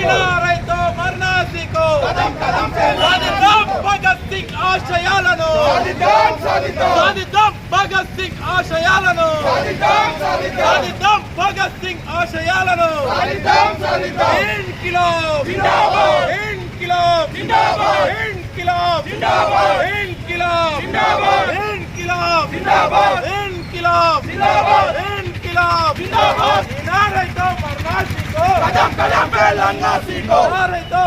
వీరారైతో మరణాసికో. సాధిద్దాం భగత్ సింగ్ ఆశయాలను. సాధిద్దాం భగత్ సింగ్ ఆశయాలను. సాధిద్దాం భగత్ సింగ్ ఆశయాలను. ఇన్కిలాబ్. ఇన్కిలాబ్. ఇన్కిలాబ్. ఇన్కిలాబ్. ఇన్కిలాబ్. ఇన్కిలాబ్. ఇన్కిలాబ్. వీరారైతో మరణాసికో వీరారైతో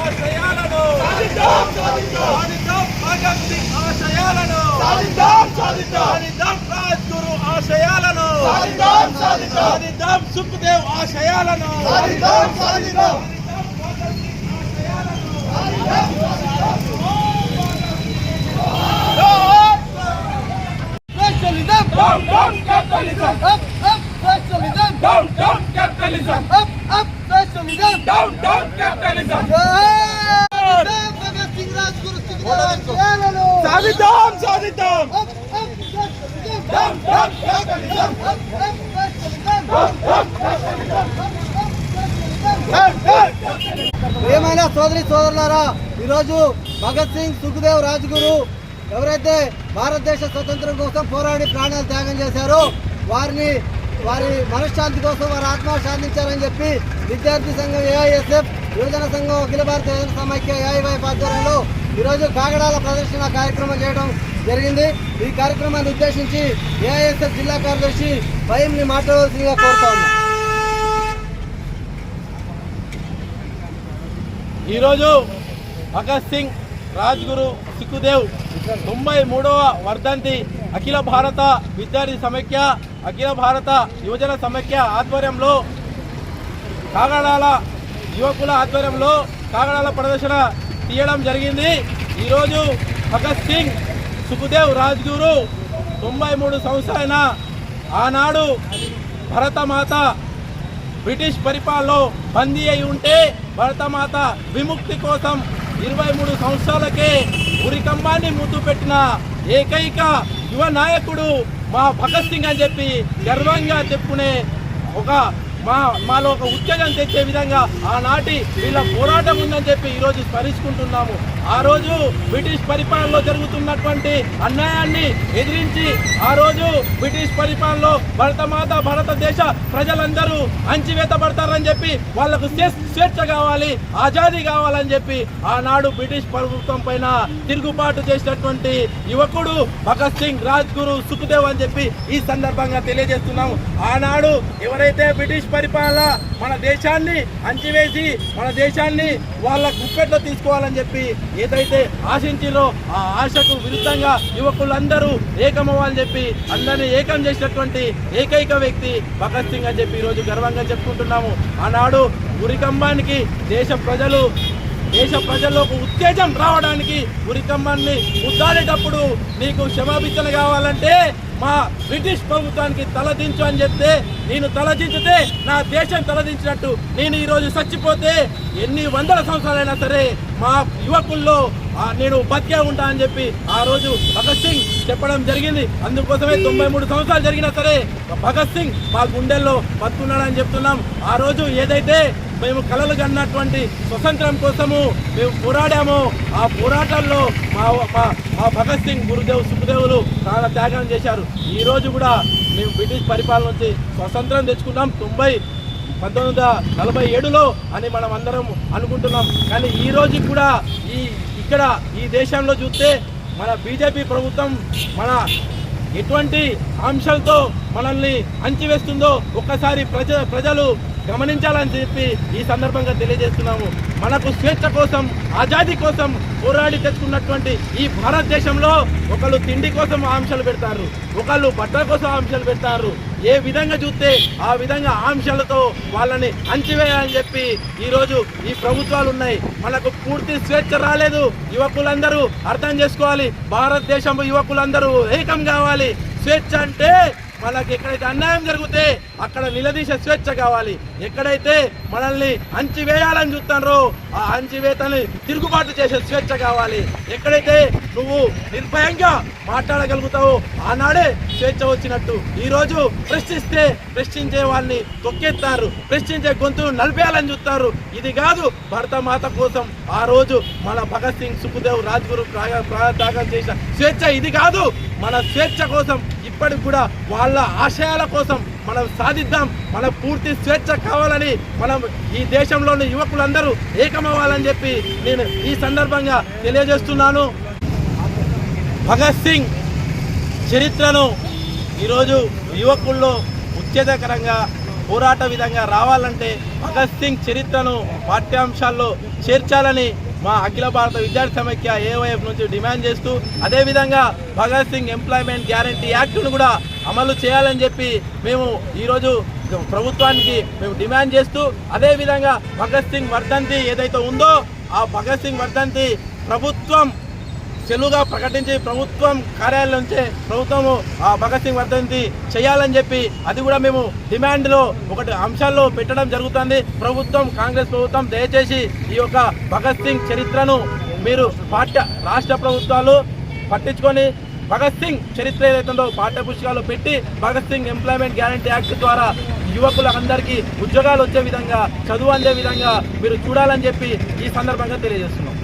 ఆశయాలను సాధిద్దాం భగత్ సింగ్ ఆశయాలను సాధిద్దాం రాజ్గురు ఆశయాలను సాధిద్దాం సుఖ్దేవ్ ఆశయాలను Socialism! Down, down, capitalism! Up, up, socialism! Down, down, capitalism! Up, up, socialism! Down, down, capitalism! జై భగత్ సింగ్ రాజ్గురు స్థితిగతులను సాధిద్దాం సాధిద్దాం Up, ఏమైనా! Down, down, capitalism! సోదరి సోదరులారా ఈరోజు భగత్ సింగ్ సుఖదేవ్ రాజ్గురు ఎవరైతే భారతదేశ స్వతంత్రం కోసం పోరాడి ప్రాణాలు త్యాగం చేశారో వారిని వారి మనశ్శాంతి కోసం వారి ఆత్మ శాంతించారని చెప్పి విద్యార్థి సంఘం ఏఐఎస్ఎఫ్ యువజన సంఘం అఖిల భారత యువజన సమైక్య ఏఐవైఎఫ్ ఆధ్వర్యంలో ఈరోజు కాగడాల ప్రదర్శన కార్యక్రమం చేయడం జరిగింది. ఈ కార్యక్రమాన్ని ఉద్దేశించి ఏఐఎస్ఎఫ్ జిల్లా కార్యదర్శి భయంని మాట్లాడవలసిందిగా కోరుతా ఉన్నాం. ఈరోజు భగత్ సింగ్ రాజ్గురు సిక్కుదేవ్ తొంభై మూడవ వర్ధంతి అఖిల భారత విద్యార్థి సమైక్య అఖిల భారత యువజన సమైక్య ఆధ్వర్యంలో కాగడాల యువకుల ఆధ్వర్యంలో కాగడాల ప్రదర్శన తీయడం జరిగింది. ఈరోజు భగత్ సింగ్ సుఖదేవ్ రాజ్గురు తొంభై మూడు సంవత్సరాలైన ఆనాడు భరతమాత బ్రిటిష్ పరిపాలనలో బందీ అయి ఉంటే భరతమాత విముక్తి కోసం ఇరవై మూడు సంవత్సరాలకే ఉరికంబాన్ని ముద్దు పెట్టిన ఏకైక యువ నాయకుడు మా భగత్ సింగ్ అని చెప్పి గర్వంగా చెప్పుకునే ఒక మా మాలో ఒక ఉత్తేజం తెచ్చే విధంగా ఆనాటి వీళ్ళ పోరాటం ఉందని చెప్పి ఈరోజు స్మరించుకుంటున్నాము. ఆ రోజు బ్రిటిష్ పరిపాలనలో జరుగుతున్నటువంటి అన్యాయాన్ని ఎదిరించి ఆ రోజు బ్రిటిష్ పరిపాలనలో భరతమాత భారతదేశ ప్రజలందరూ అణచివేతపడతారని చెప్పి వాళ్ళకు స్వేచ్ఛ కావాలి ఆజాదీ కావాలని చెప్పి ఆనాడు బ్రిటిష్ ప్రభుత్వం పైన తిరుగుబాటు చేసినటువంటి యువకుడు భగత్ సింగ్ రాజ్ గురు సుఖదేవ్ అని చెప్పి ఈ సందర్భంగా తెలియజేస్తున్నాము. ఆనాడు ఎవరైతే బ్రిటిష్ పరిపాలన మన దేశాన్ని అంచివేసి మన దేశాన్ని వాళ్ళ గుప్పెట్లో తీసుకోవాలని చెప్పి ఏదైతే ఆశించిరో ఆ ఆశకు విరుద్ధంగా యువకులందరూ ఏకమవ్వాలని చెప్పి అందరినీ ఏకం చేసినటువంటి ఏకైక వ్యక్తి భగత్ సింగ్ అని చెప్పి ఈరోజు గర్వంగా చెప్పుకుంటున్నాము. ఆనాడు ఉరికంబానికి దేశ ప్రజలు దేశ ప్రజల్లోకి ఉత్తేజం రావడానికి ఉరికమ్మాన్ని ముద్దాడేటప్పుడు నీకు క్షమాభిచ్చన కావాలంటే మా బ్రిటిష్ ప్రభుత్వానికి తలదించు అని చెప్తే నేను తలదించితే నా దేశం తలదించినట్టు నేను ఈరోజు చచ్చిపోతే ఎన్ని వందల సంవత్సరాలైనా సరే మా యువకుల్లో నేను బతికే ఉంటా అని చెప్పి ఆ రోజు భగత్ సింగ్ చెప్పడం జరిగింది. అందుకోసమే తొంభై మూడు సంవత్సరాలు జరిగినా సరే భగత్ సింగ్ మా గుండెల్లో బతుకున్నాడని చెప్తున్నాం. ఆ రోజు ఏదైతే మేము కలలు కన్నటువంటి స్వతంత్రం కోసము మేము పోరాడామో ఆ పోరాటంలో మా మా భగత్ సింగ్ గురుదేవ్ సుఖదేవులు చాలా త్యాగం చేశారు. ఈ రోజు కూడా మేము బ్రిటిష్ పరిపాలన నుంచి స్వతంత్రం తెచ్చుకున్నాం. తొంభై పంతొమ్మిది వందల నలభై ఏడులో అని మనం అందరం అనుకుంటున్నాం. కానీ ఈ రోజు కూడా ఈ ఇక్కడ ఈ దేశంలో చూస్తే మన బీజేపీ ప్రభుత్వం మన ఎటువంటి అంశాలతో మనల్ని అంచివేస్తుందో ఒక్కసారి ప్రజ ప్రజలు గమనించాలని చెప్పి ఈ సందర్భంగా తెలియజేస్తున్నాము. మనకు స్వేచ్ఛ కోసం ఆజాదీ కోసం పోరాడి తెచ్చుకున్నటువంటి ఈ భారతదేశంలో ఒకళ్ళు తిండి కోసం ఆంక్షలు పెడతారు ఒకళ్ళు బట్టల కోసం ఆంక్షలు పెడతారు ఏ విధంగా చూస్తే ఆ విధంగా ఆంక్షలతో వాళ్ళని అంచివేయాలని చెప్పి ఈరోజు ఈ ప్రభుత్వాలు ఉన్నాయి. మనకు పూర్తి స్వేచ్ఛ రాలేదు. యువకులందరూ అర్థం చేసుకోవాలి. భారతదేశం యువకులందరూ ఏకం కావాలి. స్వేచ్ఛ అంటే మనకి ఎక్కడైతే అన్యాయం జరిగితే అక్కడ నిలదీసే స్వేచ్ఛ కావాలి. ఎక్కడైతే మనల్ని అంచివేయాలని చూస్తారో ఆ అంచివేతని తిరుగుబాటు చేసే స్వేచ్ఛ కావాలి. ఎక్కడైతే నువ్వు నిర్భయంగా మాట్లాడగలుగుతావు. ఆనాడే స్వేచ్ఛ వచ్చినట్టు. ఈ రోజు ప్రశ్నిస్తే ప్రశ్నించే వాళ్ళని తొక్కేస్తారు ప్రశ్నించే గొంతును నలిపేయాలని చూస్తారు. ఇది కాదు భరతమాత కోసం. ఆ రోజు మన భగత్ సింగ్ సుఖదేవ్ రాజ్గురు ప్రాయ- చేసిన స్వేచ్ఛ ఇది కాదు. మన స్వేచ్ఛ కోసం ఇప్పటికి కూడా వాళ్ళ ఆశయాల కోసం మనం సాధిద్దాం. మన పూర్తి స్వేచ్ఛ కావాలని మనం ఈ దేశంలోని యువకులందరూ ఏకమవ్వాలని చెప్పి నేను ఈ సందర్భంగా తెలియజేస్తున్నాను. భగత్ సింగ్ చరిత్రను ఈరోజు యువకుల్లో ఉత్తేజకరంగా పోరాట విధంగా రావాలంటే భగత్ సింగ్ చరిత్రను పాఠ్యాంశాల్లో చేర్చాలని మా అఖిల భారత విద్యార్థి సమైక్య ఏవైఎఫ్ నుంచి డిమాండ్ చేస్తూ అదేవిధంగా భగత్ సింగ్ ఎంప్లాయ్మెంట్ గ్యారంటీ యాక్ట్ను కూడా అమలు చేయాలని చెప్పి మేము ఈరోజు ప్రభుత్వానికి మేము డిమాండ్ చేస్తూ అదేవిధంగా భగత్ సింగ్ వర్ధంతి ఏదైతే ఉందో ఆ భగత్ సింగ్ వర్ధంతి ప్రభుత్వం సెలువుగా ప్రకటించి ప్రభుత్వం కార్యాలయం నుంచే ప్రభుత్వము ఆ భగత్ సింగ్ వర్ధంతి చేయాలని చెప్పి అది కూడా మేము డిమాండ్లో ఒకటి అంశాల్లో పెట్టడం జరుగుతుంది. ప్రభుత్వం కాంగ్రెస్ ప్రభుత్వం దయచేసి ఈ యొక్క భగత్ సింగ్ చరిత్రను మీరు పాఠ్య రాష్ట్ర ప్రభుత్వాలు పట్టించుకొని భగత్ సింగ్ చరిత్ర ఏదైతుందో పాఠ్య పుస్తకాలు పెట్టి Bhagat Singh employment guarantee act ద్వారా యువకులందరికీ ఉద్యోగాలు వచ్చే విధంగా చదువు అందే విధంగా మీరు చూడాలని చెప్పి ఈ సందర్భంగా తెలియజేస్తున్నాం.